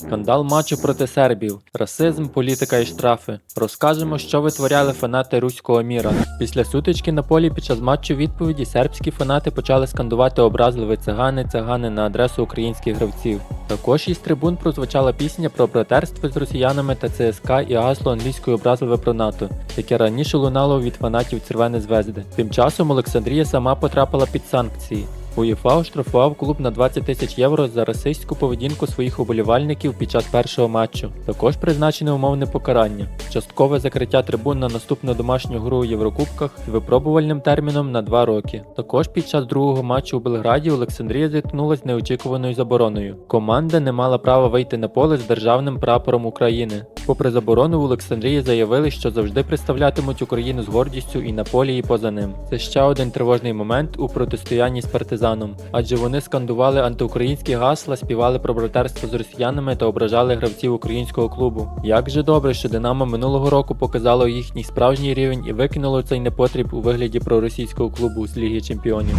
Скандал матчу проти сербів, расизм, політика і штрафи. Розкажемо, що витворяли фанати руського міра. Після сутички на полі під час матчу відповіді сербські фанати почали скандувати образливі цигани, цигани на адресу українських гравців. Також із трибун прозвучала пісня про братерство з росіянами та ЦСКА і гасло англійською образливе про НАТО, яке раніше лунало від фанатів Червоної звезди. Тим часом Олександрія сама потрапила під санкції. УЄФА оштрафував клуб на 20 тисяч євро за расистську поведінку своїх уболівальників під час першого матчу. Також призначене умовне покарання, часткове закриття трибун на наступну домашню гру у Єврокубках з випробувальним терміном на 2 роки. Також під час другого матчу у Белграді Олександрія зіткнулася з неочікуваною забороною. Команда не мала права вийти на поле з державним прапором України. Попри заборону, в Олександрії заявили, що завжди представлятимуть Україну з гордістю і на полі, і поза ним. Це ще один тривожний момент у протистоянні з партизаном, адже вони скандували антиукраїнські гасла, співали про братерство з росіянами та ображали гравців українського клубу. Як же добре, що Динамо минулого року показало їхній справжній рівень і викинуло цей непотріб у вигляді проросійського клубу з Ліги Чемпіонів.